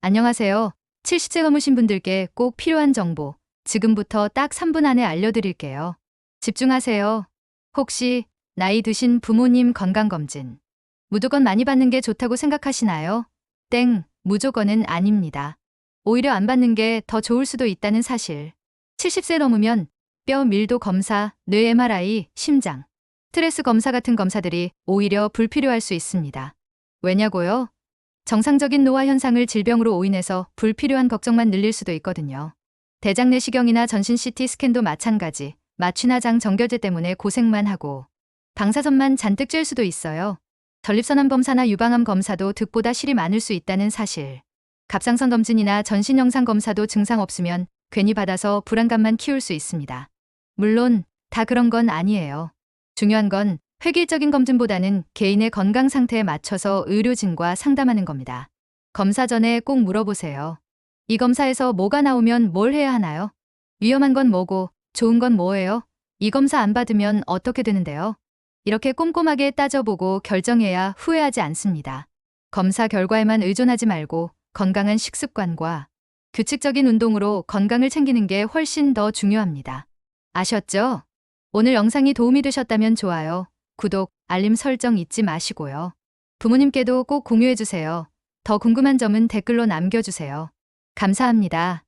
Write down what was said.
안녕하세요. 70세 넘으신 분들께 꼭 필요한 정보 지금부터 딱 3분 안에 알려드릴게요. 집중하세요. 혹시 나이 드신 부모님 건강검진 무조건 많이 받는 게 좋다고 생각하시나요? 땡, 무조건은 아닙니다. 오히려 안 받는 게 더 좋을 수도 있다는 사실. 70세 넘으면 뼈 밀도 검사, 뇌 MRI, 심장, 스트레스 검사 같은 검사들이 오히려 불필요할 수 있습니다. 왜냐고요? 정상적인 노화 현상을 질병으로 오인해서 불필요한 걱정만 늘릴 수도 있거든요. 대장 내시경이나 전신 CT 스캔도 마찬가지. 마취나 장 정결제 때문에 고생만 하고 방사선만 잔뜩 쬐일 수도 있어요. 전립선암 검사나 유방암 검사도 득보다 실이 많을 수 있다는 사실. 갑상선 검진이나 전신 영상 검사도 증상 없으면 괜히 받아서 불안감만 키울 수 있습니다. 물론 다 그런 건 아니에요. 중요한 건 획일적인 검진보다는 개인의 건강 상태에 맞춰서 의료진과 상담하는 겁니다. 검사 전에 꼭 물어보세요. 이 검사에서 뭐가 나오면 뭘 해야 하나요? 위험한 건 뭐고 좋은 건 뭐예요? 이 검사 안 받으면 어떻게 되는데요? 이렇게 꼼꼼하게 따져보고 결정해야 후회하지 않습니다. 검사 결과에만 의존하지 말고 건강한 식습관과 규칙적인 운동으로 건강을 챙기는 게 훨씬 더 중요합니다. 아셨죠? 오늘 영상이 도움이 되셨다면 좋아요, 구독, 알림 설정 잊지 마시고요. 부모님께도 꼭 공유해주세요. 더 궁금한 점은 댓글로 남겨주세요. 감사합니다.